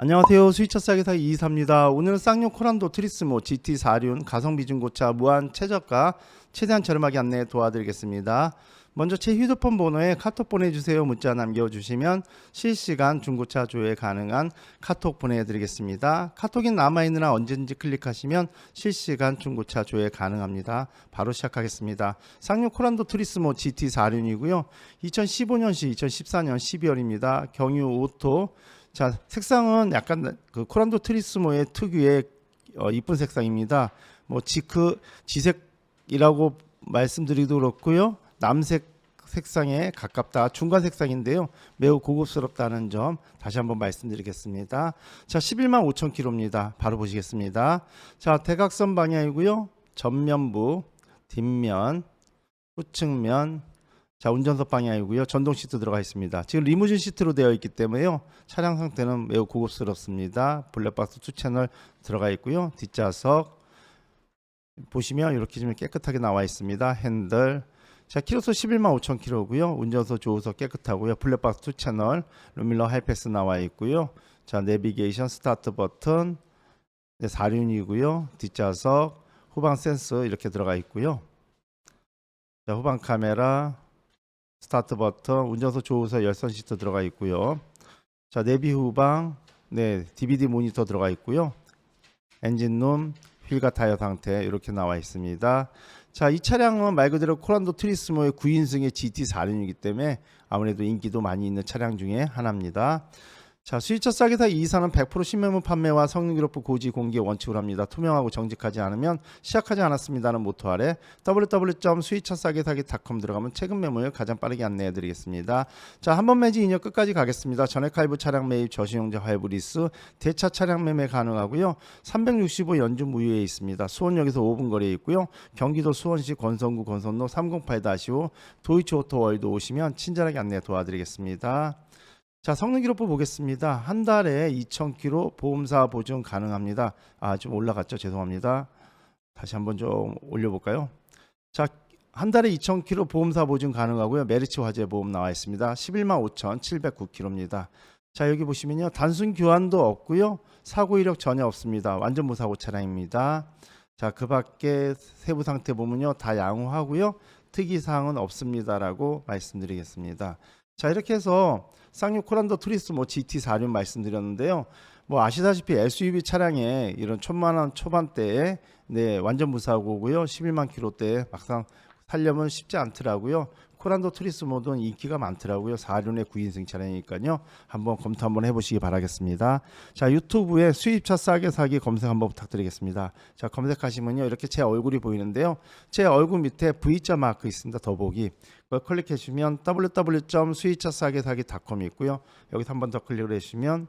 안녕하세요. 스위처 싸게사 이이사입니다. 오늘은 쌍용 코란도 트리스모 GT4륜 가성비 중고차 무한 최저가 최대한 저렴하게 안내 도와드리겠습니다. 먼저 제 휴대폰 번호에 카톡 보내주세요 문자 남겨주시면 실시간 중고차 조회 가능한 카톡 보내드리겠습니다. 카톡이 남아있느라 언제든지 클릭하시면 실시간 중고차 조회 가능합니다. 바로 시작하겠습니다. 쌍용 코란도 트리스모 GT4륜이고요. 2015년시 2014년 12월입니다. 경유 오토 자 색상은 약간 그 코란도 트리스모의 특유의 어, 이쁜 색상입니다. 뭐 지크 지색이라고 말씀드리도 그렇고요. 남색 색상에 가깝다 중간 색상인데요. 매우 고급스럽다는 점 다시 한번 말씀드리겠습니다. 자 11만 5천 킬로입니다. 바로 보시겠습니다. 자 대각선 방향이고요. 전면부, 뒷면, 후측면, 자 운전석 방향이고요. 전동 시트 들어가 있습니다. 지금 리무진 시트로 되어 있기 때문에요. 차량 상태는 매우 고급스럽습니다. 블랙박스 투 채널 들어가 있고요. 뒷좌석 보시면 이렇게 좀 깨끗하게 나와 있습니다. 핸들 자 키로수 11만 5천 킬로고요. 운전석 조우석 깨끗하고요. 블랙박스 투 채널 루밀러 하이패스 나와 있고요. 자 내비게이션 스타트 버튼 네, 4륜이고요. 뒷좌석 후방 센서 이렇게 들어가 있고요. 자 후방 카메라 스타트 버튼, 운전석 조우석 열선 시트 들어가 있고요. 자, 내비 후방, 네, DVD 모니터 들어가 있고요. 엔진룸, 휠과 타이어 상태 이렇게 나와 있습니다. 자, 이 차량은 말 그대로 코란도 트리스모의 9인승의 GT4륜이기 때문에 아무래도 인기도 많이 있는 차량 중에 하나입니다. 자, 수입차 싸게 사 이사는 100% 신매물 판매와 성능 기록부 고지 공개 원칙으로 합니다. 투명하고 정직하지 않으면 시작하지 않았습니다는 모토 아래 www.수입차싸게사기.com 들어가면 최근 매물 가장 빠르게 안내해 드리겠습니다. 자, 한 번 매지 2년 끝까지 가겠습니다. 전액 할부 차량 매입 저신용자 할부 리스 대차 차량 매매 가능하고요. 365 연주 무휴에 있습니다. 수원역에서 5분 거리에 있고요. 경기도 수원시 권성구 권선로 308-5 도이치 오토월드 오시면 친절하게 안내 도와드리겠습니다. 자 성능 기록부 보겠습니다. 한 달에 2,000km 보험사 보증 가능합니다. 아 좀 올라갔죠. 죄송합니다. 다시 한번 좀 올려볼까요? 자 한 달에 2,000km 보험사 보증 가능하고요. 메리츠 화재 보험 나와 있습니다. 11만 5,709km입니다. 자 여기 보시면요 단순 교환도 없고요 사고 이력 전혀 없습니다. 완전 무사고 차량입니다. 자 그 밖에 세부 상태 보면요 다 양호하고요 특이 사항은 없습니다라고 말씀드리겠습니다. 자 이렇게 해서 쌍용 코란도 트리스모 GT4륜 말씀드렸는데요. 뭐 아시다시피 SUV 차량에 이런 천만 원 초반대에 네 완전 무사고고요. 11만 킬로대 막상 살려면 쉽지 않더라고요. 코란도 트리스모는 인기가 많더라고요. 4륜의 9인승 차량이니까요. 한번 검토 한번 해보시기 바라겠습니다. 자 유튜브에 수입차 싸게 사기 검색 한번 부탁드리겠습니다. 자 검색하시면요 이렇게 제 얼굴이 보이는데요. 제 얼굴 밑에 V자 마크 있습니다. 더보기 그걸 클릭해 주시면 www.수입차싸게사기.com이 있고요. 여기서 한번 더 클릭을 해주시면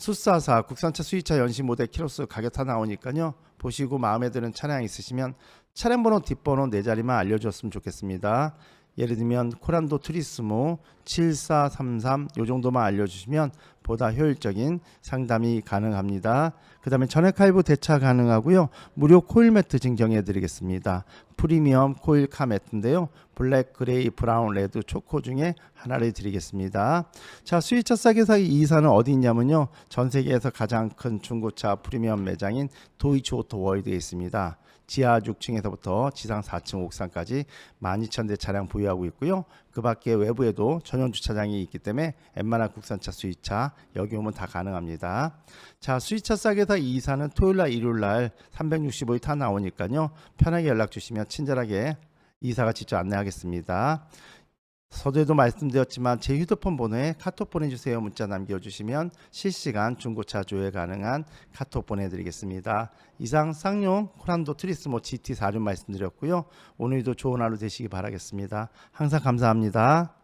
수사사 국산차 수입차 연식 모델 키로수 가격 다 나오니까요. 보시고 마음에 드는 차량 있으시면 차량 번호 뒷번호 네 자리만 알려주셨으면 좋겠습니다. 예를 들면 코란도 트리스모 7433 요 정도만 알려주시면 보다 효율적인 상담이 가능합니다. 그 다음에 전액 할부 대차 가능하고요. 무료 코일 매트 증정해 드리겠습니다. 프리미엄 코일 카 매트인데요. 블랙, 그레이, 브라운, 레드, 초코 중에 하나를 드리겠습니다. 자, 수입차 싸게 사기 이사는 어디 있냐면요. 전 세계에서 가장 큰 중고차 프리미엄 매장인 도이치 오토 월드에 있습니다. 지하 6층에서부터 지상 4층 옥상까지 12,000대 차량 보유하고 있고요. 그 밖에 외부에도 전용 주차장이 있기 때문에 웬만한 국산차 수입차 여기 오면 다 가능합니다. 자, 수입차 싸게 사 이사는 토요일 날 일요일 날 365일 타 나오니까요. 편하게 연락 주시면 친절하게 이사가 직접 안내하겠습니다. 서두에도 말씀드렸지만 제 휴대폰 번호에 카톡 보내주세요 문자 남겨주시면 실시간 중고차 조회 가능한 카톡 보내드리겠습니다. 이상 쌍용 코란도 트리스모 GT4륜 말씀드렸고요. 오늘도 좋은 하루 되시기 바라겠습니다. 항상 감사합니다.